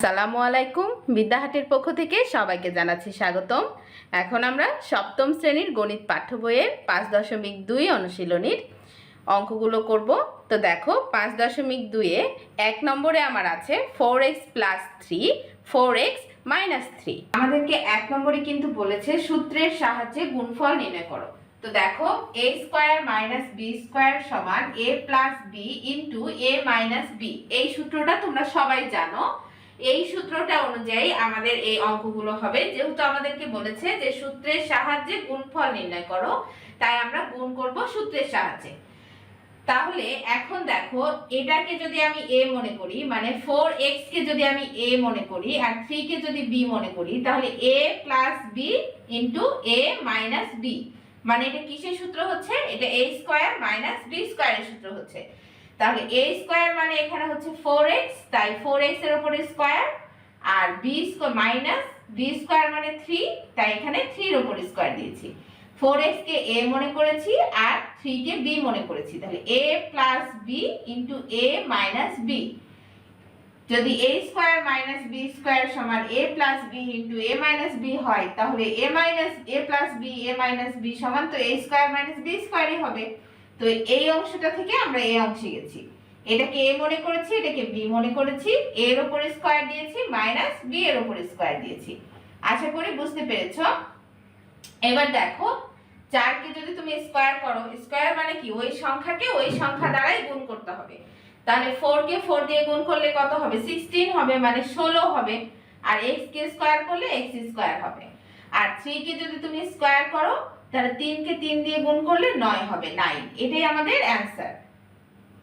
সালামু আলাইকুম। বিদ্যাহাটের পক্ষ থেকে সবাইকে জানাচ্ছি স্বাগতম। এখন আমরা সপ্তম শ্রেণির গণিত পাঠ্য বইয়ের পাঁচ দশমিক দুই অনুশীলনীর অঙ্কগুলো করব। তো দেখো, পাঁচ দশমিক দুইয়ে এক নম্বরে আমার আছে four x plus three four x minus three আমাদেরকে এক নম্বরে কিন্তু বলেছে সূত্রের সাহায্যে গুণফল নির্ণয় করো। তো দেখো a square minus b square সমান a plus b into a minus b এই সূত্রটা তোমরা সবাই জানো। এই সূত্রটা অনুযায়ী আমাদের এই অঙ্কগুলো হবে। যেহেতু আমাদেরকে বলেছে যে সূত্রের সাহায্যে গুণফল নির্ণয় করো, তাই আমরা গুণ করব সূত্রের সাহায্যে। তাহলে এখন দেখো, এটাকে যদি আমি এ মনে করি মানে ফোর এক্স কে যদি আমি এ মনে করি আর থ্রি কে যদি বি মনে করি, তাহলে a plus b into a minus b মানে এটা কিসের সূত্র হচ্ছে? এটা এ স্কোয়ার মাইনাস বি স্কোয়ারের সূত্র হচ্ছে। তাহলে এ স্কোয়ার মানে এখানে হচ্ছে ফোর এক্স তাই ফোর এক্সের উপরে স্কোয়ার আর b square minus b square মানে থ্রি তাই এখানে থ্রির উপরে স্কোয়ার দিয়েছি। ফোর এক্স কে এ মনে করেছি, আর থ্রি কে বি মনে করেছি। তাহলে a plus b into a minus b যদি a square minus b square সমান a plus b into a minus b হয়, তাহলে a minus a plus b a minus b সমান তো এ স্কোয়ার মাইনাস বি স্কোয়ারই হবে। তো এই অংশটা থেকে আমরা এই অংশে গেছি। এটাকে এ মনে করেছি, এটাকে বি মনে করেছি। এ এর উপরে স্কোয়ার দিয়েছি, মাইনাস বি এর উপরে স্কোয়ার দিয়েছি। আশা করি বুঝতে পেরেছ? এবার দেখো, চারকে যদি তুমি স্কোয়ার করো, স্কোয়ার মানে কি? ওই সংখ্যাকে ওই সংখ্যা দ্বারাই গুণ করতে হবে। তাহলে ফোর কে ফোর দিয়ে গুণ করলে কত হবে? সিক্সটিন হবে মানে ষোলো হবে। আর এক্স কে স্কোয়ার করলে এক্স স্কোয়ার হবে। আর থ্রি কে যদি তুমি স্কোয়ার করো তাহলে তিনকে তিন দিয়ে গুণ করলে নয় হবে নাইন এটাই আমাদের অ্যান্সার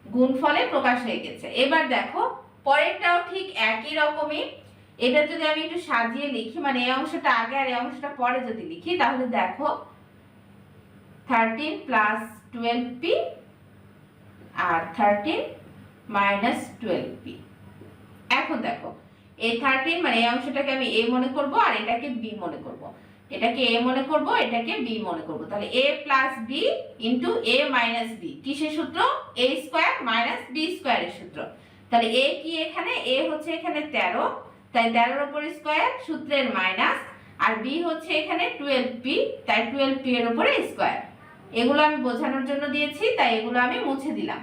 গুণফলে প্রকাশ হয়ে গেছে। এবার দেখো, পরেরটাও ঠিক একই রকমই। এটা যদি আমি একটু সাজিয়ে লিখি মানে এই অংশটা আগে আর এই অংশটা পরে যদি লিখি, তাহলে দেখো থার্টিন প্লাস টুয়েলভ পি আর থার্টিন মাইনাস টুয়েলভ পি এখন দেখো, এই থার্টিন মানে এই অংশটাকে আমি এ মনে করব আর এটাকে বি মনে করব। এটাকে এ মনে করব, এটাকে বি মনে করব। তাহলে a plus b into a minus b কিসের সূত্র? এ স্কোয়ার মাইনাস বি স্কোয়ারের সূত্র। তাহলে এ কি এখানে? এ হচ্ছে এখানে তেরো। তাই তেরোর উপর স্কোয়ার সূত্রের মাইনাস আর বি হচ্ছে এখানে টুয়েলভ পি তাই টুয়েলভ পি এর উপরে স্কোয়ার এগুলো আমি বোঝানোর জন্য দিয়েছি, তাই এগুলো আমি মুছে দিলাম।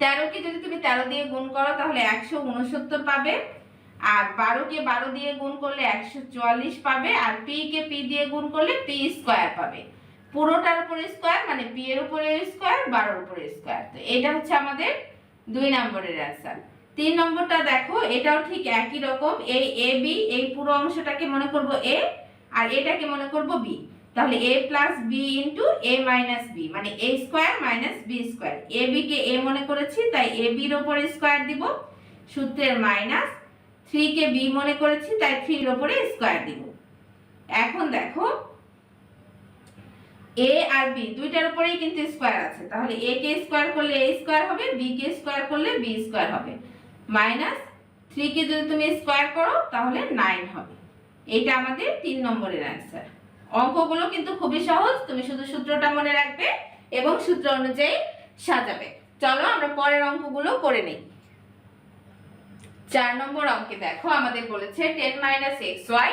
তেরোকে যদি তুমি তেরো দিয়ে গুণ করো, তাহলে একশো উনসত্তর পাবে। আর বারোকে বারো দিয়ে গুণ করলে একশো চুয়াল্লিশ পাবে, আর পি কে পি দিয়ে গুণ করলে পি স্কোয়ার পাবে। পুরোটার উপরে স্কোয়ার মানে পি এর উপরে স্কোয়ার, বারোর উপরে স্কোয়ার। তো এটা হচ্ছে আমাদের দুই নম্বরের অ্যান্সার তিন নম্বরটা দেখো, এটাও ঠিক একই রকম। এই এ, বি, এই পুরো অংশটাকে মনে করব এ, আর এটাকে মনে করব বি। তাহলে a plus b into a minus b মানে a square minus b square. A, b K a মনে করেছি, তাই এ বির ওপরে স্কোয়ার দিব। সূত্রের মাইনাস থ্রি কে বি মনে করেছি, তাই থ্রির ওপরে স্কোয়ার দিব। এখন দেখো এ আর বি দুইটার উপরেই কিন্তু স্কোয়ার আছে। তাহলে এ কে স্কোয়ার করলে এ স্কোয়ার হবে বি কে স্কোয়ার করলে বি স্কোয়ার হবে। মাইনাস থ্রি কে যদি তুমি স্কোয়ার করো, তাহলে নাইন হবে। এটা আমাদের তিন নম্বরের অ্যান্সার অঙ্কগুলো কিন্তু খুবই সহজ, তুমি শুধু সূত্রটা মনে রাখবে এবং সূত্র অনুযায়ী সাজাবে। চলো আমরা পরের অঙ্কগুলো করে নেই। চার নম্বর অঙ্কে দেখো, আমাদের বলেছে ten minus x y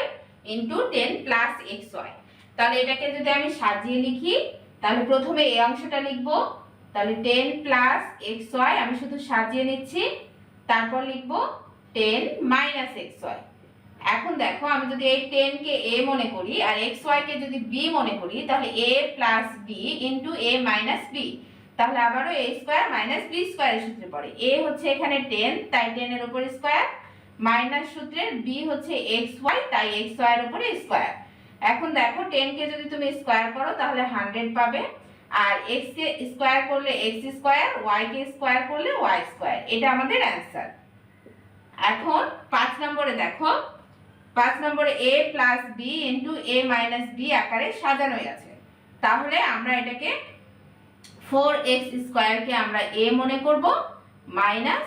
into ten plus x y তাহলে এটাকে যদি আমি সাজিয়ে লিখি, তাহলে প্রথমে এই অংশটা লিখব, তাহলে টেন প্লাস এক্স ওয়াই আমি শুধু সাজিয়ে নিচ্ছি, তারপর লিখব টেন মাইনাস এক্স ওয়াই এখন দেখো, আমি যদি এই টেন কে এ মনে করি আর এক্স ওয়াই কে যদি বি মনে করি, তাহলে a plus b into a minus b তাহলে আবারও এ স্কোয়ার মাইনাস বি স্কোয়ারের সূত্রে পড়ে। এ হচ্ছে এখানে টেন তাই টেনের উপর স্কোয়ার মাইনাস সূত্রের বি হচ্ছে এক্স ওয়াই তাই এক্স ওয়াই এর উপরে স্কোয়ার এখন দেখো টেন কে যদি তুমি স্কোয়ার করো, তাহলে হান্ড্রেড পাবে। আর এক্স কে স্কোয়ার করলে এক্স স্কোয়ার ওয়াই কে স্কোয়ার করলে ওয়াই স্কোয়ার এটা আমাদের অ্যান্সার এখন পাঁচ নম্বরে দেখো, পাঁচ নম্বরে a plus b into a minus b আকারে সাজানোই আছে। তাহলে আমরা এটাকে ফোর এক্স স্কোয়ারকে আমরা এ মনে করব মাইনাস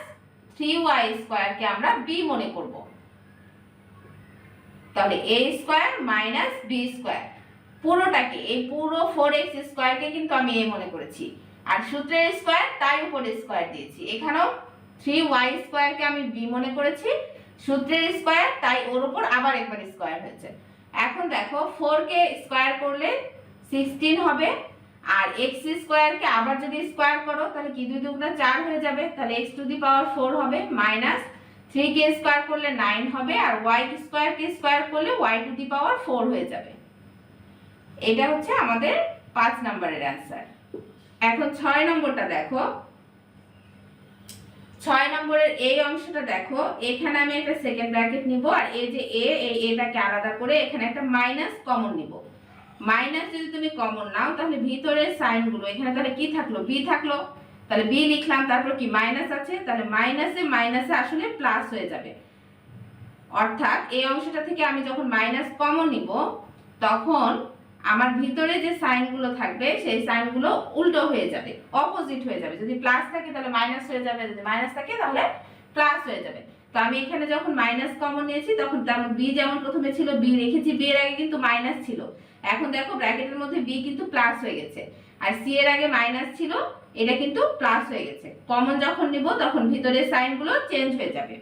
থ্রি ওয়াই স্কোয়ারকে আমরা বি মনে করব। তাহলে a square minus b square পুরোটাকে, এই পুরো ফোর এক্স স্কোয়ারকে কিন্তু আমি এ মনে করেছি। আর সূত্রের স্কোয়ার তাই উপরে স্কোয়ার দিয়েছি। এখানেও থ্রি ওয়াই স্কোয়ারকে আমি বি মনে করেছি। সূত্রের স্কোয়ার তাই ওর উপর আবার একবার স্কোয়ার হয়েছে। এখন দেখো ফোরকে স্কোয়ার করলে সিক্সটিন হবে। আর এক্স স্কোয়ারকে আবার যদি স্কোয়ার করো, তাহলে কি দুই দুগুণা চার হয়ে যাবে? তাহলে x to the power four হবে মাইনাস থ্রি কে স্কোয়ার করলে নাইন হবে, আর ওয়াই স্কোয়ার কে স্কোয়ার করলে y to the power four হয়ে যাবে। এটা হচ্ছে আমাদের পাঁচ নম্বরের অ্যান্সার এখন ছয় নম্বরটা দেখো। ছয় নম্বরের এই অংশটা দেখো। এখানে আমি একটা সেকেন্ড ব্র্যাকেট নিব, আর এই যে এ এটাকে আলাদা করে এখানে একটা মাইনাস কমন নিব। মাইনাস যদি তুমি কমন নাও, তাহলে ভিতরের সাইনগুলো, এখানে তাহলে কি থাকল? বি থাকল। তাহলে বি লিখলাম, তারপর কি মাইনাস আছে? তাহলে মাইনাসে মাইনাসে আসলে প্লাস হয়ে যাবে। অর্থাৎ এই অংশটা থেকে আমি যখন মাইনাস কমন নিব, তখন আমার ভিতরে যে সাইনগুলো থাকবে, সেই সাইনগুলো উল্টো হয়ে যাবে অপোজিট হয়ে যাবে। যদি প্লাস থাকে, তাহলে মাইনাস হয়ে যাবে। যদি মাইনাস থাকে, তাহলে প্লাস হয়ে যাবে। তো আমি এখানে যখন মাইনাস কমন নিয়েছি, তখন তেমন বি যেমন প্রথমে ছিল বি রেখেছি বি এর আগে কিন্তু মাইনাস ছিল। এখন দেখো ব্র্যাকেটের মধ্যে বি কিন্তু প্লাস হয়ে গেছে। আর সি এর আগে মাইনাস ছিল, এটা কিন্তু প্লাস হয়ে গেছে। কমন যখন নিব, তখন ভিতরের সাইনগুলো চেঞ্জ হয়ে যাবে।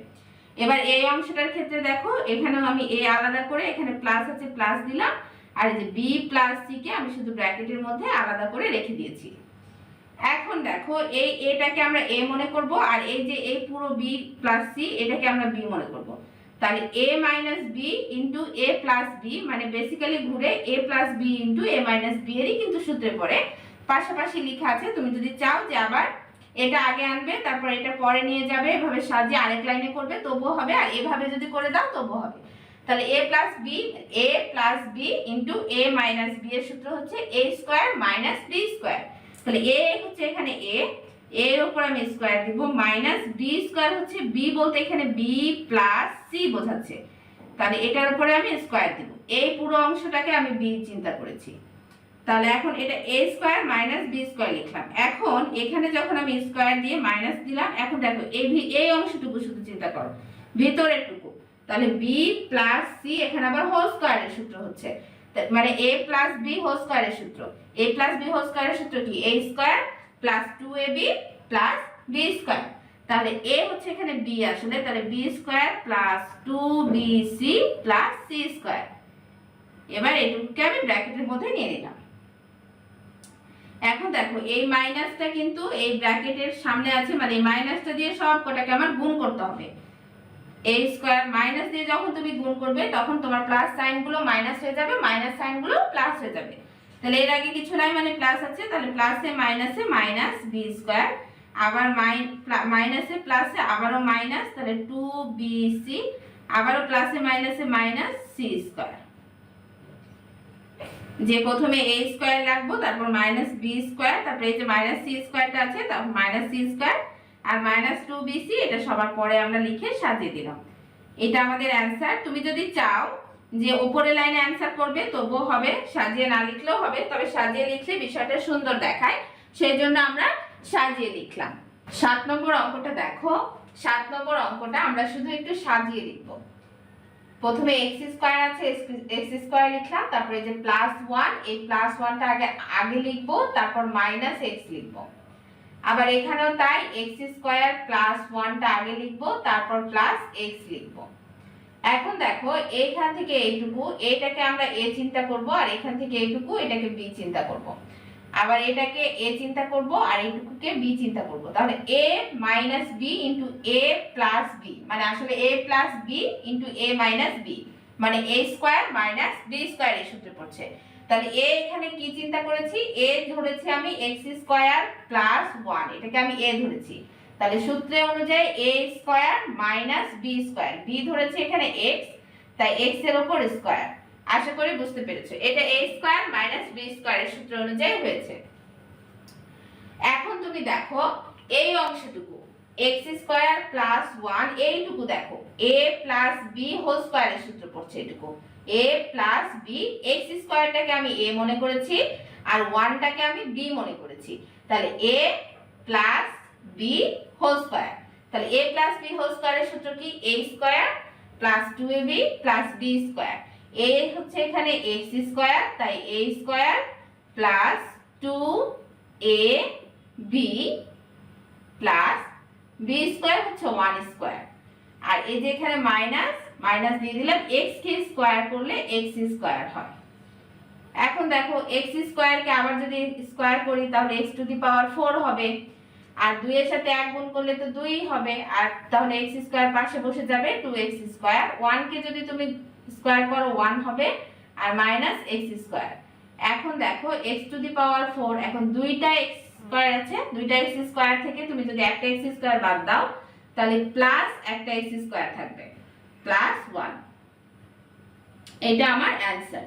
এবার এই অংশটার ক্ষেত্রে দেখো, এখানেও আমি এ আলাদা করে, এখানে প্লাস আছে প্লাস দিলাম। আর এই যে বি প্লাস সি কে আমি শুধু ব্র্যাকেটের মধ্যে আলাদা করে রেখে দিয়েছি। এখন দেখো, এই এটাকে আমরা এ মনে করব, আর এই যে এই পুরো বি প্লাস সি এটাকে আমরা বি মনে করব। তাহলে a minus b into a plus b মানে বেসিক্যালি ঘুরে a plus b into a minus b এরই কিন্তু সূত্রে পড়ে। পাশাপাশি লেখা আছে, তুমি যদি চাও যে আবার এটা আগে আনবে, তারপর এটা পরে নিয়ে যাবে, এভাবে সাজিয়ে আরেক লাইনে করবে, তবুও হবে, আর এভাবে যদি করে দাও, তবুও হবে। তাহলে a plus b a plus b into a minus b এর সূত্র হচ্ছে a square minus b square তাহলে এ হচ্ছে এখানে এ এর উপর আমি স্কোয়ার দিব মাইনাস বি স্কোয়ার হচ্ছে বি বলতে এখানে বি প্লাস সি বোঝাচ্ছে। তাহলে এটার উপরে আমি স্কোয়ার দিব। এই পুরো অংশটাকে আমি বি চিন্তা করেছি। তাহলে এখন এটা a square minus b square লিখলাম। এখন এখানে যখন আমি স্কোয়ার দিয়ে মাইনাস দিলাম, এখন দেখো এই ভি- এই অংশটুকু শুধু চিন্তা করো। ভিতরের টুকু তাহলে বি প্লাস সি এখানে আবার হোল স্কোয়ারের সূত্র হচ্ছে। মানে এ প্লাস বি হোল স্কোয়ারের সূত্র। এ প্লাস বি হোল স্কোয়ারের সূত্র কি? A square plus two a b plus b square তাহলে এ হচ্ছে এখানে বি আসলে, তাহলে b square plus two b c plus c square এবার এটুকুকে আমি ব্র্যাকেটের মধ্যে নিয়ে নিলাম। এখন দেখো, এই মাইনাসটা কিন্তু এই ব্র্যাকেটের সামনে আছে মানে এই মাইনাসটা দিয়ে সব কটাকে আমার গুণ করতে হবে। এ স্কোয়ার মাইনাস দিয়ে যখন তুমি গুণ করবে, তখন তোমার প্লাস সাইনগুলো মাইনাস হয়ে যাবে মাইনাস সাইনগুলো প্লাস হয়ে যাবে। তাহলে এর আগে কিছু নাই মানে প্লাস আছে, তাহলে প্লাসে মাইনাসে মাইনাস বি স্কোয়ার আবার মাইনাসে প্লাসে আবারও মাইনাস তাহলে টু বি সি আবারও প্লাসে মাইনাসে মাইনাস সি স্কোয়ার যে প্রথমে এ স্কোয়ার রাখব তারপর মাইনাস বি স্কোয়ার তারপরে এই যে মাইনাস সি স্কোয়ারটা আছে তারপর মাইনাস সি স্কোয়ার আর মাইনাস টু বিসি এটা সবার পরে আমরা লিখে সাজিয়ে দিলাম। এটা আমাদের অ্যান্সার তুমি যদি চাও যে ওপরের লাইনে অ্যান্সার করবে, তবুও হবে, সাজিয়ে না লিখলেও হবে, তবে সাজিয়ে লিখলে বিষয়টা সুন্দর দেখায়। সেই জন্য আমরা সাজিয়ে লিখলাম। সাত নম্বর অঙ্কটা দেখো। সাত নম্বর অঙ্কটা আমরা শুধু একটু সাজিয়ে লিখব। প্রথমে এক্স স্কোয়ার আছে এক্স স্কোয়ার লিখলাম, তারপরে যে প্লাস ওয়ান এই প্লাস ওয়ানটা আগে আগে লিখব, তারপর মাইনাস এক্স লিখব। আবার এখানেও তাই এক্স স্কোয়ার প্লাস ওয়ানটা আগে লিখব, তারপর প্লাস এক্স লিখব। এখন দেখো, এইখান থেকে এইটুকু, এটাকে আমরা এ চিন্তা করব আর এখান থেকে এইটুকু, এটাকে বি চিন্তা করব। আবার এটাকে এ চিন্তা করব আর এইটুকুকে বি চিন্তা করব। তাহলে a minus b into a plus b মানে আসলে a plus b into a minus b মানে a square minus b square এই সূত্রে পড়ছে। তাহলে এ এখানে কি চিন্তা করেছি? এ ধরেছি আমি এক্স স্কোয়ার প্লাস ওয়ান, এটাকে আমি এ ধরেছি। তাহলে সূত্রে অনুযায়ী a square minus b square. B ধরেছে এখানে এক্স তাই এক্সের উপর স্কোয়ার। আশা করি বুঝতে পেরেছ। এটা এ স্কোয়ার মাইনাস বি স্কোয়ারের সূত্র অনুযায়ী হয়েছে। এখন তুমি দেখো, এই অংশটুকু এক্স স্কোয়ার প্লাস ওয়ান এইটুকু দেখো। এ প্লাস বি হোল স্কোয়ারের সূত্র পড়ছে এটুকু। এ প্লাস বি এক্স স্কোয়ারটাকে আমি এ মনে করেছি, আর ওয়ানটাকে আমি বি মনে করেছি। তাহলে a plus b whole square তাহলে এ প্লাস বি হোল স্কোয়ারের সূত্র কি? A square plus two a b plus b square a হচ্ছে এখানে এক্স স্কোয়ার তাই a square plus two a b plus b square হচ্ছে ওয়ান স্কোয়ার আর এই যে এখানে মাইনাস মাইনাস দিয়ে দিলাম এক্স কে স্কোয়ার করলে এক্স স্কোয়ার হয়। এখন দেখো এক্স স্কোয়ারকে আবার যদি স্কোয়ার করি, তাহলে x to the power four হবে। আর দুইয়ের সাথে এক গুণ করলে তো দুই হবে। আর তাহলে এক্স স্কোয়ার পাশে বসে যাবে টু এক্স স্কোয়ার ওয়ানকে যদি তুমি স্কোয়ার করো ওয়ান হবে। আর মাইনাস এক্স স্কোয়ার এখন দেখো x to the power four এখন দুইটা এক্স স্কোয়ার আছে। দুইটা এক্স স্কোয়ার থেকে তুমি যদি একটা এক্স স্কোয়ার বাদ দাও, তাহলে প্লাস একটা এক্স স্কোয়ার থাকবে। প্লাস ওয়ান এটা আমার অ্যান্সার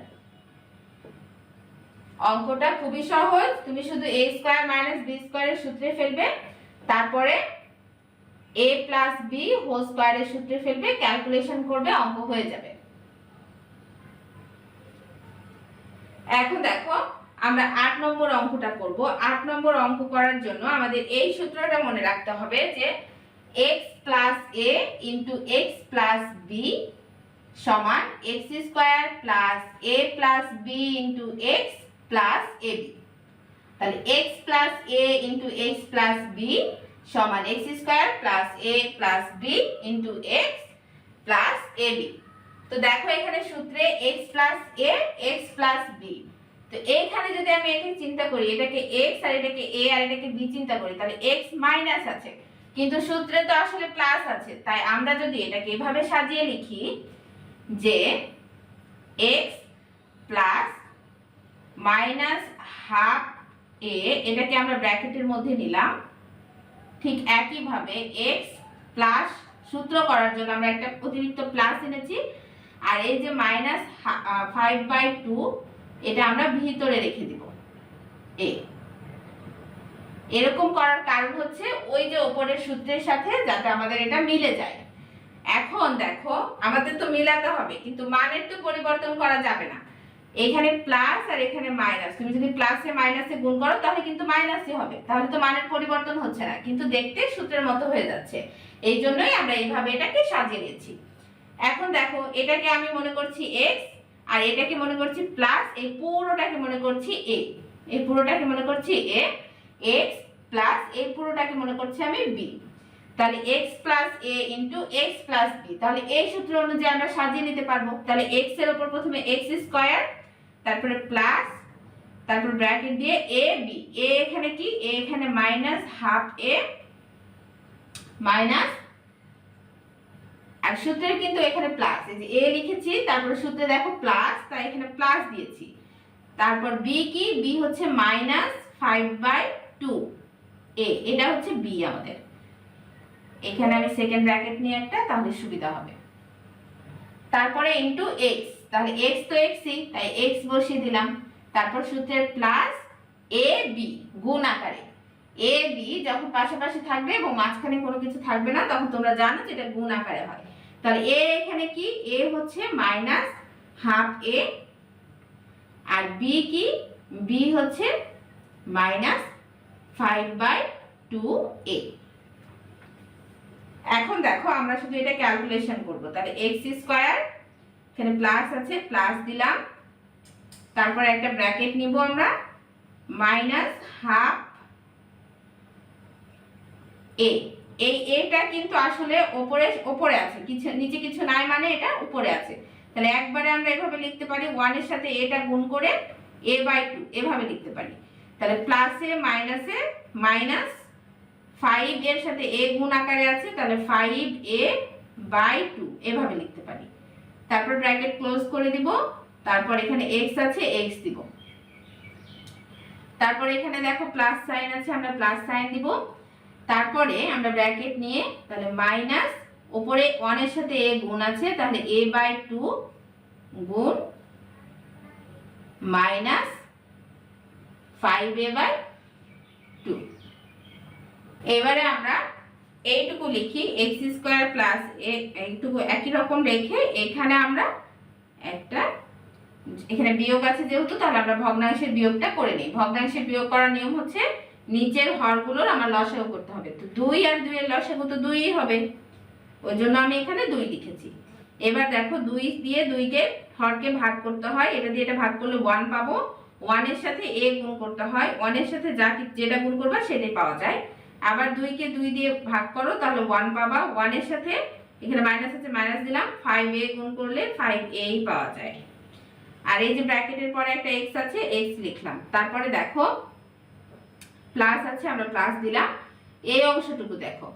অঙ্কটা খুবই সহজ। তুমি শুধু এ স্কোয়ার মাইনাস বি স্কোয়ারের সূত্রে ফেলবে। তারপরে এ প্লাস বি হোল স্কোয়ারের সূত্রে ফেলবে। ক্যালকুলেশন করবে, অঙ্ক হয়ে যাবে। এখন দেখো, আমরা আট নম্বর অঙ্কটা করব। আট নম্বর অঙ্ক করার জন্য আমাদের এই সূত্রটা মনে রাখতে হবে যে x plus a into x plus b সমান x square plus a plus b into x plus a b তাহলে x plus a into x plus b সমান x square plus a plus b into x plus a b তো দেখো এখানে সূত্রে x plus a x plus b তো এইখানে যদি আমি একে চিন্তা করি, এটাকে এক্স আর এটাকে এ আর এটাকে বি চিন্তা করি, তাহলে এক্স মাইনাস আছে। কিন্তু সূত্রে তো আসলে প্লাস আছে। তাই আমরা যদি এটাকে এভাবে সাজিয়ে লিখি যে x plus minus half a, এটাকে আমরা ব্র্যাকেটের মধ্যে নিলাম। ঠিক একইভাবে এক্স প্লাস সূত্র করার জন্য আমরা একটা অতিরিক্ত প্লাস এনেছি। আর এই যে মাইনাস ফাইভ বাই টু এটা আমরা ভিতরে রেখে দিব এ এরকম করার কারণ হচ্ছে ওই যে ওপরের সূত্রের সাথে যাতে আমাদের এটা মিলে যায়। এখন দেখো, আমাদের তো মিলাতে হবে, কিন্তু মানের তো পরিবর্তন করা যাবে না। এখানে প্লাস আর এখানে মাইনাস তুমি যদি প্লাসে মাইনাসে গুণ করো, তাহলে কিন্তু মাইনাসই হবে। তাহলে তো মানের পরিবর্তন হচ্ছে না। কিন্তু দেখতে সূত্রের মতো হয়ে যাচ্ছে। এই জন্যই আমরা এইভাবে এটাকে সাজিয়ে নিয়েছি। এখন দেখো, এটাকে আমি মনে করছি এক্স আর এটাকে মনে করছি প্লাস এই পুরোটাকে মনে করছি এ এই পুরোটাকে মনে করছি এ এক্স প্লাস এই পুরোটাকে মনে করছি আমি বি তাহলে x plus a into x plus b তাহলে এই সূত্র অনুযায়ী আমরা সাজিয়ে নিতে পারব। তাহলে এক্সের উপর প্রথমে এক্স স্কোয়ার তারপরে প্লাস তারপর ব্র্যাকেট দিয়ে এ বি এ এখানে কি? এ এখানে মাইনাস হাফ এ মাইনাস আর সূত্রে কিন্তু এখানে প্লাস এই যে এ লিখেছি, তারপরে সূত্রে দেখো প্লাস তাই এখানে প্লাস দিয়েছি। তারপর বি কি? বি হচ্ছে minus five by two a এটা হচ্ছে বি আমাদের। এখানে আমি সেকেন্ড ব্র্যাকেট নিয়ে একটা, তাহলে সুবিধা হবে। তারপরে ইন্টু এক্স তাহলে এক্স তো এক্সই তাই এক্স বসিয়ে দিলাম। তারপর সূত্রের প্লাস এ বি গুণ আকারে। এ বি যখন পাশাপাশি থাকবে এবং মাঝখানে কোনো কিছু থাকবে না, তখন তোমরা জানো যে এটা গুণ আকারে হয়। তাহলে এ এখানে কি? এ হচ্ছে মাইনাস হাফ এ আর বি কি? বি হচ্ছে minus five by two a এখন দেখো আমরা শুধু এটা ক্যালকুলেশন করব। তাহলে এক্স স্কোয়ার এখানে প্লাস আছে প্লাস দিলাম। তারপর একটা ব্র্যাকেট নিব আমরা। মাইনাস হাফ এ এই এটা কিন্তু আসলে ওপরে ওপরে আছে। কিছু, নিচে কিছু নাই মানে এটা উপরে আছে। তাহলে একবারে আমরা এভাবে লিখতে পারি ওয়ানের সাথে এটা গুণ করে এ বাই টু এভাবে লিখতে পারি। তাহলে প্লাসে মাইনাসে মাইনাস ফাইভ এর সাথে এ গুণ আকারে আছে, তাহলে ফাইভ এ বাই টু এভাবে লিখতে পারি। তারপর ব্র্যাকেট ক্লোজ করে দিব। তারপর এখানে এক্স আছে এক্স দিব। তারপর এখানে দেখো প্লাস সাইন আছে, আমরা প্লাস সাইন দিব। তারপরে আমরা ব্র্যাকেট নিয়ে তাহলে মাইনাস উপরে ওয়ানের সাথে এ গুণ আছে, তাহলে এ বাই টু গুণ minus five a by two এবারে আমরা এইটুকু লিখি এক্স স্কোয়ার প্লাস এইটুকু একই রকম রেখে এখানে আমরা একটা, এখানে বিয়োগ আছে যেহেতু, তাহলে আমরা ভগ্নাংশের বিয়োগটা করে নিই। ভগ্নাংশের বিয়োগ করার নিয়ম হচ্ছে নিচের হরগুলোর আমার লসাগু করতে হবে। তো দুই আর দুইয়ের লসাগু তো দুইই হবে। ওই জন্য আমি এখানে দুই লিখেছি। এবার দেখো দুই দিয়ে দুইকে হরকে ভাগ করতে হয়। এটা দিয়ে এটা ভাগ করলে ওয়ান পাবো। ওয়ানের সাথে এ গুণ করতে হয়। ওয়ানের সাথে যা যেটা গুণ করবা সেটাই পাওয়া যায়। আবার দুইকে দুই দিয়ে ভাগ করো, তাহলে ওয়ান পাবা। ওয়ানের সাথে, এখানে মাইনাস আছে মাইনাস দিলাম। ফাইভ এ গুণ করলে ফাইভ এই পাওয়া যায়। আর এই যে ব্র্যাকেটের পরে একটা এক্স আছে এক্স লিখলাম। তারপরে দেখো প্লাস আছে, আমরা প্লাস দিলাম। এই অংশটুকু দেখো।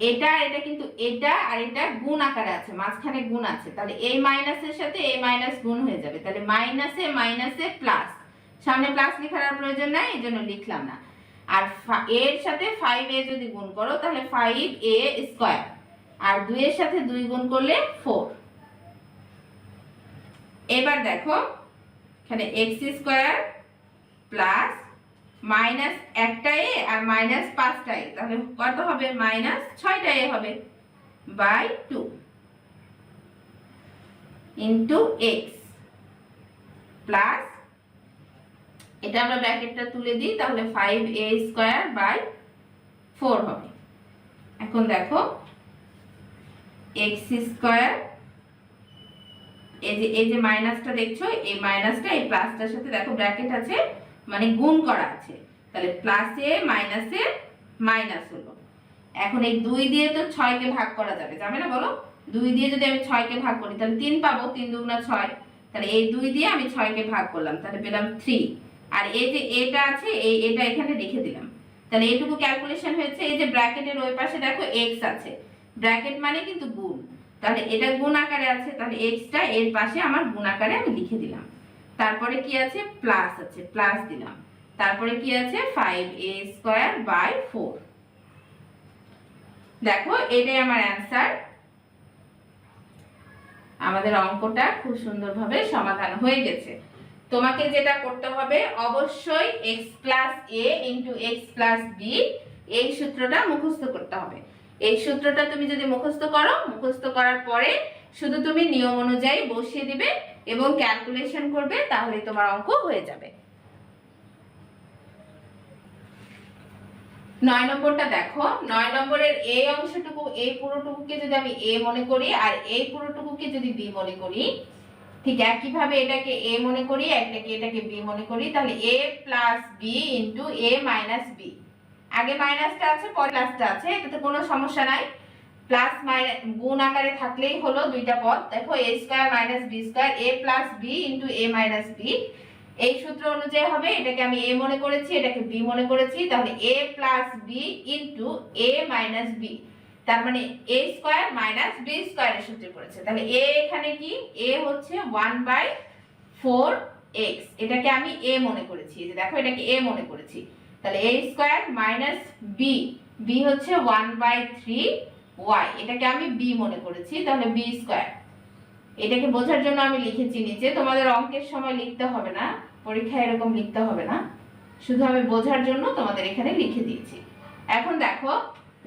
এটা এটা কিন্তু এটা আর এটা গুণ আকারে আছে, মাঝখানে গুণ আছে। তাহলে এই মাইনাসের সাথে এই মাইনাস গুণ হয়ে যাবে। তাহলে মাইনাসে মাইনাসে প্লাস সামনে প্লাস লেখার আর প্রয়োজন নাই, এই জন্য লিখলাম না। আর এর সাথে ফাইভ এ যদি গুণ করো, তাহলে ফাইভ এ স্কোয়ার আর দুইয়ের সাথে দুই গুণ করলে ফোর এবার দেখো, এখানে এক্স স্কোয়ার প্লাস মাইনাস একটা এ আর মাইনাস পাঁচটা এ তাহলে কত হবে? মাইনাস ছয়টা এ হবে by two into x plus এটা আমরা ব্র্যাকেটটা তুলে দিই, তাহলে five a square by four হবে। এখন দেখো এক্স স্কোয়ার এই যে এই যে মাইনাসটা দেখছ, এই মাইনাসটা এই প্লাসটার সাথে দেখো ব্র্যাকেট আছে মানে গুণ করা আছে। তাহলে প্লাসে মাইনাসে মাইনাস হলো। এখন এই দুই দিয়ে তো ছয়কে ভাগ করা যাবে যাবে না বলো? দুই দিয়ে যদি আমি ছয়কে ভাগ করি, তাহলে তিন পাবো, তিন দুগুণা ছয়। তাহলে এই দুই দিয়ে আমি ছয়কে ভাগ করলাম, তাহলে পেলাম থ্রি আর এই যে এটা আছে, এই এটা এখানে রেখে দিলাম। তাহলে এইটুকু ক্যালকুলেশন হয়েছে, এই যে ব্র্যাকেটের ওই পাশে দেখো এক্স আছে। ব্র্যাকেট মানে কিন্তু গুণ। তাহলে এটা গুণ আকারে আছে, তাহলে এক্সটা এর পাশে আমার গুণ আকারে আমি লিখে দিলাম। তারপরে কি আছে? প্লাস আছে প্লাস দিলাম। তারপরে কি আছে? Five a square by four দেখো, এটাই আমার অ্যান্সার আমাদের অঙ্কটা খুব সুন্দরভাবে সমাধান হয়ে গেছে। তোমাকে যেটা করতে হবে, অবশ্যই x plus a into x plus b এই সূত্রটা মুখস্থ করতে হবে। এই সূত্রটা তুমি যদি মুখস্থ করো, মুখস্থ করার পরে শুধু তুমি নিয়ম অনুযায়ী বসিয়ে দিবে এবং ক্যালকুলেশন করবে, তাহলে তোমার অঙ্ক হয়ে যাবে। নয় নম্বরটা দেখো, নয় নম্বরের এই অংশটুকু, এই পুরোটুকুকে যদি আমি এ মনে করি আর এই পুরোটুকুকে যদি বি মনে করি ঠিক একইভাবে এটাকে এ মনে করি, একটাকে এটাকে বি মনে করি, তাহলে a plus b into a minus b আগে মাইনাসটা আছে, পরে প্লাসটা আছে, এটাতে কোনো সমস্যা নাই। প্লাস মাইনাস গুণ আকারে থাকলেই হলো দুইটা পদ। দেখো a square minus b square a plus b into a minus b এই সূত্র অনুযায়ী হবে, এটাকে আমি এ মনে করেছি, এটাকে বি মনে করেছি, তাহলে a plus b into a minus b তার মানে এ স্কোয়ার মাইনাস বি স্কোয়ারের সূত্রে পড়েছে। তাহলে এ এখানে কি? এ হচ্ছে ওয়ান বাই ফোর এক্স এটাকে আমি এ মনে করেছি। যে দেখো, এটাকে এ মনে করেছি। তাহলে a square minus b b হচ্ছে ওয়ান বাই থ্রি ওয়াই এটাকে আমি বি মনে করেছি, তাহলে বি স্কোয়ার এটাকে বোঝার জন্য আমি লিখেছি নিচে, তোমাদের অঙ্কের সময় লিখতে হবে না, পরীক্ষায় এরকম লিখতে হবে না। শুধু আমি বোঝার জন্য তোমাদের এখানে লিখে দিয়েছি। এখন দেখো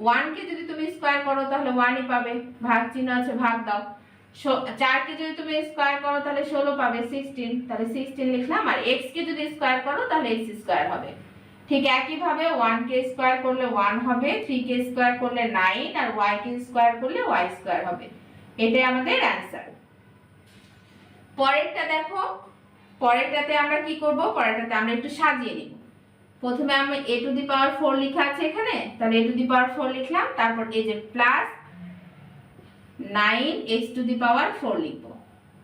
ওয়ানকে যদি তুমি স্কোয়ার করো, তাহলে ওয়ানই পাবে। ভাগ চিহ্ন আছে, ভাগ দাও। চারকে যদি তুমি স্কোয়ার করো, তাহলে ষোলো পাবে সিক্সটিন তাহলে সিক্সটিন লিখলাম, আর এক্স কে যদি স্কোয়ার করো, তাহলে এক্স স্কোয়ার হবে। ঠিক একইভাবে ওয়ান কে স্কোয়ার করলে ওয়ান হবে থ্রি কে স্কোয়ার করলে নাইন আর ওয়াই কে স্কোয়ার করলে ওয়াই স্কোয়ার হবে। এটাই আমাদের অ্যান্সার পরেরটা দেখো, পরেরটাতে আমরা কি করব? পরেরটাতে আমরা একটু সাজিয়ে নিব। প্রথমে আমি এ টু দি পাওয়ার ফোর লেখা আছে এখানে। তাহলে a to the power four লিখলাম, তারপর এই যে plus nine x to the power four লিখব।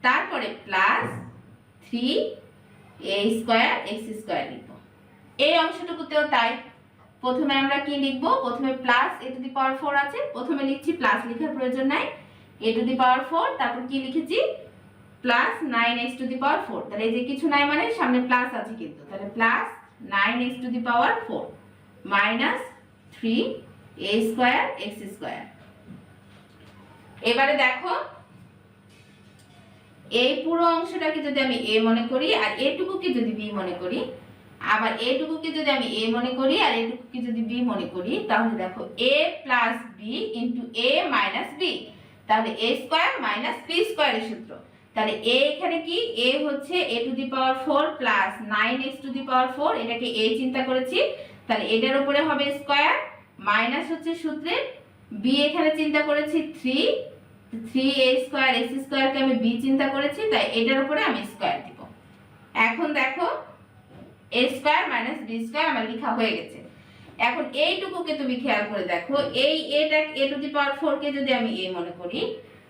তারপরে plus three a square x square লিখব। এই অংশটুকুতেও তাই। প্রথমে আমরা কি লিখব? প্রথমে plus a to the power four আছে। প্রথমে লিখছি প্লাস লেখার প্রয়োজন নাই। এ টু দি পাওয়ার ফোর তারপর কি লিখেছি? Plus nine x to the power four তাহলে এই যে কিছু নাই মানে সামনে প্লাস আছে কিন্তু। তাহলে plus nine x to the power four minus three a square x square. এবারে দেখো, এই পুরো অংশটাকে যদি আমি এ মনে করি আর এটুকুকে যদি বি মনে করি, আবার এটুকুকে যদি আমি এ মনে করি আর এটুকুকে যদি বি মনে করি, তাহলে দেখো a plus b into a minus b. তাহলে এ স্কোয়ার মাইনাস বি স্কোয়ারের সূত্র। তাহলে এ এখানে কি? এ হচ্ছে a to the power four plus nine x to the power four এটাকে এ চিন্তা করেছি। তাহলে এটার উপরে হবে স্কোয়ার মাইনাস হচ্ছে সূত্রে বি এখানে চিন্তা করেছি three three a square x স্কোয়ারকে আমি বি চিন্তা করেছি, তাই এটার উপরে আমি স্কোয়ার দিব। এখন দেখো a square minus b square আমার লেখা হয়ে গেছে। এখন এইটুকুকে তুমি খেয়াল করে দেখো, এই এটা এ টু দি পাওয়ার ফোর কে যদি আমি এ মনে করি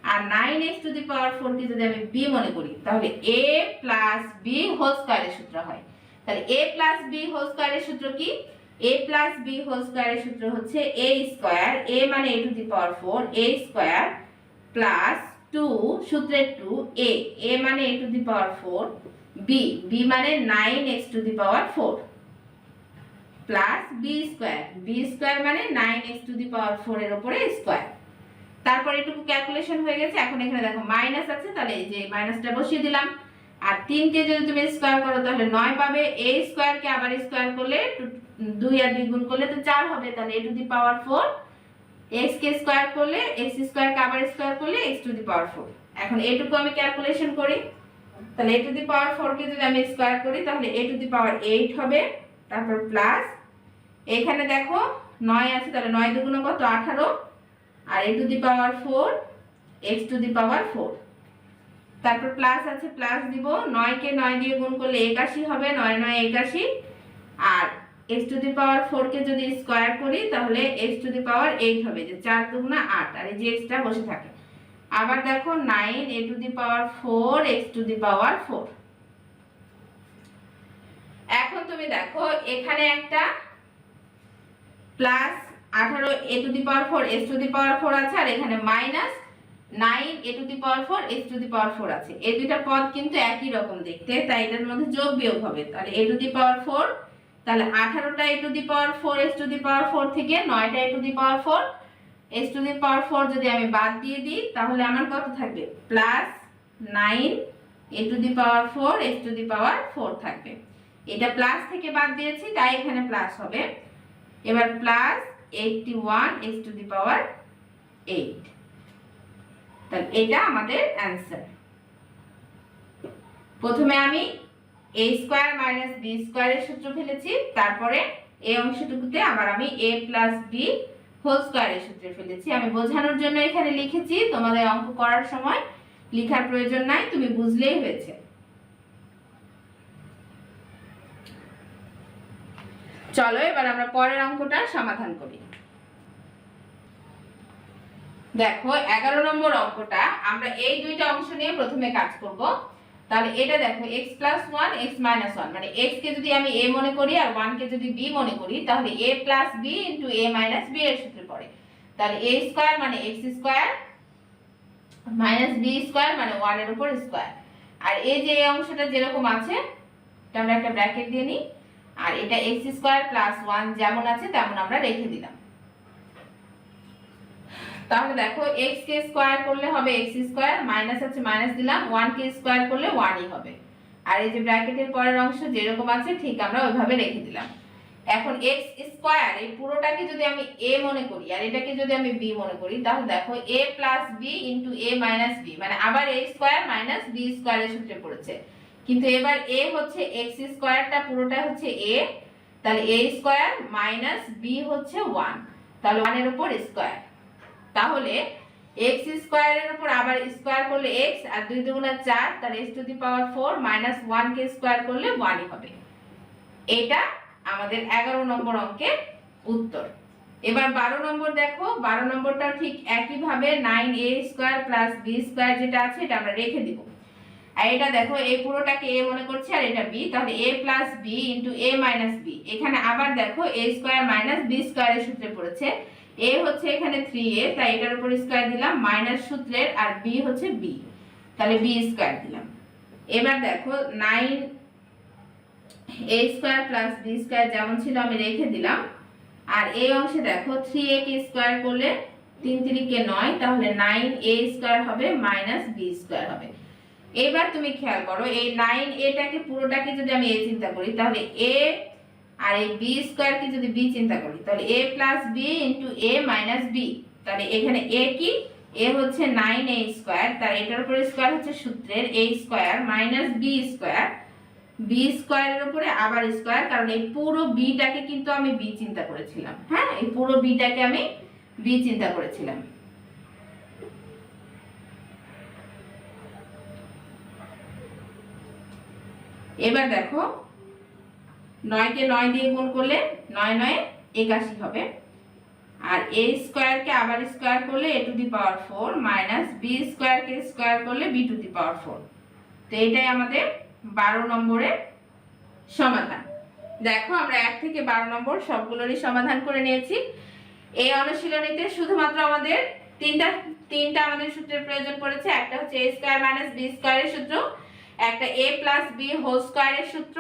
আর nine x to the power four কে যদি আমি বি মনে করি, তাহলে এ প্লাস বি হোল স্কয়ারের সূত্র হয়। তাহলে এ প্লাস বি হোল স্কয়ারের সূত্র কি? এ প্লাস বি হোল স্কয়ারের সূত্র হচ্ছে এ স্কোয়ার এ মানে a to the power four a square plus two সূত্রের টু এ এ মানে a to the power four b b মানে nine x to the power four plus b square b square মানে nine x to the power four এর উপরে square তারপর এটুকু calculation হয়ে গেছে, এখন এখানে দেখো মাইনাস আছে, তাহলে এই যে মাইনাসটা বসিয়ে দিলাম। আর তিনকে যদি তুমি স্কোয়ার করো, তাহলে নয় পাবে। এ স্কোয়ারকে আবার স্কোয়ার করলে দুই আর দুই গুণ করলে তো চার হবে, তাহলে a to the power four x K square করলে এক্স স্কোয়ারকে আবার স্কোয়ার করলে x to the power four এখন এটুকু আমি ক্যালকুলেশন করি। তাহলে এ টু দি পাওয়ার ফোরকে যদি আমি স্কোয়ার করি, তাহলে a to the power eight হবে। তারপর প্লাস এখানে দেখো নয় আছে, তাহলে নয় দুগুণ কত? আঠারো। আর a to the power four x to the power four তারপর প্লাস আছে প্লাস দিব। নয়কে নয় দিয়ে গুণ করলে একাশি হবে, নয় নয় একাশি। আর এক্স টু দি পাওয়ার ফোরকে যদি স্কোয়ার করি, তাহলে x to the power eight হবে, যে চার দুগুণা আট। আর এই যে এক্সটা বসে থাকে। আবার দেখো nine a to the power four x to the power four এখন তুমি দেখো, এখানে একটা প্লাস আঠারো a to the power four x to the power four আছে আর এখানে minus nine a to the power four x to the power four আছে এই দুইটা পদ কিন্তু একই রকম দেখতে তাই এটার মধ্যে যোগ বিয়োগ হবে তাহলে a to the power four তাহলে আঠারোটা a to the power four x to the power four থেকে নয়টা a to the power four x to the power four যদি আমি বাদ দিয়ে দিই তাহলে আমার কত থাকবে plus nine a to the power four x to the power four থাকবে এটা প্লাস থেকে বাদ দিয়েছি তাই এখানে প্লাস হবে এবার plus eighty one x to the power eight তাহলে এটা আমাদের অ্যান্সার প্রথমে আমি এ স্কোয়ার মাইনাস বি স্কোয়ারের সূত্র ফেলেছি, তারপরে এই অংশটুকুতে আবার আমি এ প্লাস বি হোল স্কোয়ারের সূত্র ফেলেছি। আমি বোঝানোর জন্য এখানে লিখেছি, তোমাদের অঙ্ক করার সময় লেখার প্রয়োজন নাই, তুমি বুঝলেই হয়েছে। চলো, এবার আমরা পরের অঙ্কটা সমাধান করি। দেখো, এগারো নম্বর অঙ্কটা, আমরা এই দুইটা অংশ নিয়ে প্রথমে কাজ করব। তাহলে এটা দেখো x plus one x minus one মানে এক্স কে যদি আমি এ মনে করি আর ওয়ান কে যদি বি মনে করি, তাহলে a plus b into a minus b এর সূত্রে পড়ে। তাহলে এ স্কোয়ার মানে x square minus b square মানে ওয়ানের উপর স্কোয়ার আর এই যে এই অংশটা যেরকম আছে, এটা আমরা একটা ব্র্যাকেট দিয়ে নিই। আর এটা এক্স স্কোয়ার প্লাস ওয়ান যেমন আছে তেমন আমরা রেখে দিলাম। তাহলে দেখো এক্স কে স্কোয়ার করলে হবে এক্স স্কোয়ার, মাইনাস আছে মাইনাস দিলাম, ওয়ান কে স্কোয়ার করলে ওয়ানই হবে। আর এই যে ব্র্যাকেটের পরের অংশ যেরকম আছে, ঠিক আমরা ওইভাবে রেখে দিলাম। এখন এক্স স্কোয়ার, এই পুরোটাকে যদি আমি এ মনে করি, আর এটাকে যদি আমি বি মনে করি, তাহলে দেখো a plus b into a minus b মানে আবার এ স্কোয়ার মাইনাস বি স্কোয়ারের সূত্রে পড়েছে। কিন্তু এবার এ হচ্ছে এক্স স্কোয়ারটা পুরোটা হচ্ছে এ তাহলে এ স্কোয়ার মাইনাস বি হচ্ছে ওয়ান তাহলে ওয়ানের উপর স্কোয়ার তাহলে এক্স স্কোয়ারের উপর আবার স্কোয়ার করলে এক্স আর দুই দুগুণা চার, তাহলে x to the power four minus one K square করলে ওয়ানই হবে। এটা আমাদের এগারো নম্বর অঙ্কের উত্তর। এবার বারো নম্বর দেখো, বারো নম্বরটাও ঠিক একইভাবে nine a square plus b square যেটা আছে, এটা আমরা রেখে দিব। আর এটা দেখো এই পুরোটাকে এ মনে করছি? আর এটা বি। তাহলে a plus b into a minus b এখানে আবার দেখো এ স্কোয়ার মাইনাস বি স্কোয়ারের সূত্রে পড়েছে। এ হচ্ছে এখানে থ্রি এ তাই এটার উপর স্কোয়ার দিলাম মাইনাস সূত্রের, আর বি হচ্ছে বি তাহলে বি স্কোয়ার দিলাম। এবার দেখো nine a square plus b square যেমন ছিল, আমি রেখে দিলাম। আর এই অংশে দেখো থ্রি এ কে স্কোয়ার করলে তিন তিরিকে নয়, তাহলে নাইন এ স্কোয়ার হবে মাইনাস বি স্কোয়ার হবে। এবার তুমি খেয়াল করো, এই নাইন এটাকে পুরোটাকে যদি আমি এ চিন্তা করি, তাহলে এ আর এই বি স্কোয়ারকে যদি বি চিন্তা করি, তাহলে a plus b into a minus b তাহলে এখানে এ কি? এ হচ্ছে নাইন এ স্কোয়ার তার এটার উপরে স্কোয়ার হচ্ছে সূত্রের a square minus b square b স্কোয়ারের উপরে আবার স্কোয়ার কারণ এই পুরো বিটাকে কিন্তু আমি বি চিন্তা করেছিলাম হ্যাঁ? এই পুরো বিটাকে আমি বি চিন্তা করেছিলাম। এবার দেখো, নয়কে নয় দিয়ে গুণ করলে নয় নয় একাশি হবে। আর এ স্কোয়ারকে আবার স্কোয়ার করলে a to the power four minus b স্কোয়ারকে স্কোয়ার করলে b to the power four. তো এটাই আমাদের বারো নম্বরের সমাধান। দেখো, আমরা এক থেকে বারো নম্বর সবগুলোরই সমাধান করে নিয়েছি। এই অনুশীলনীতে শুধুমাত্র আমাদের তিনটা তিনটা আমাদের সূত্রের প্রয়োজন পড়েছে। একটা হচ্ছে এ স্কোয়ার মাইনাস বি স্কোয়ারের সূত্র একটা এ প্লাস বি হোল স্কোয়ারের সূত্র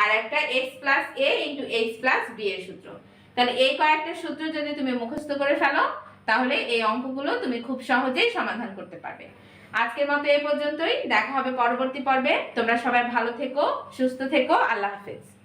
আর একটা x plus a into x plus b এর সূত্র। তাহলে এই কয়েকটা সূত্র যদি তুমি মুখস্থ করে ফেলো, তাহলে এই অঙ্কগুলো তুমি খুব সহজেই সমাধান করতে পারবে। আজকের মতো এই পর্যন্তই। দেখা হবে পরবর্তী পর্বে। তোমরা সবাই ভালো থেকো, সুস্থ থেকো। আল্লাহ হাফেজ।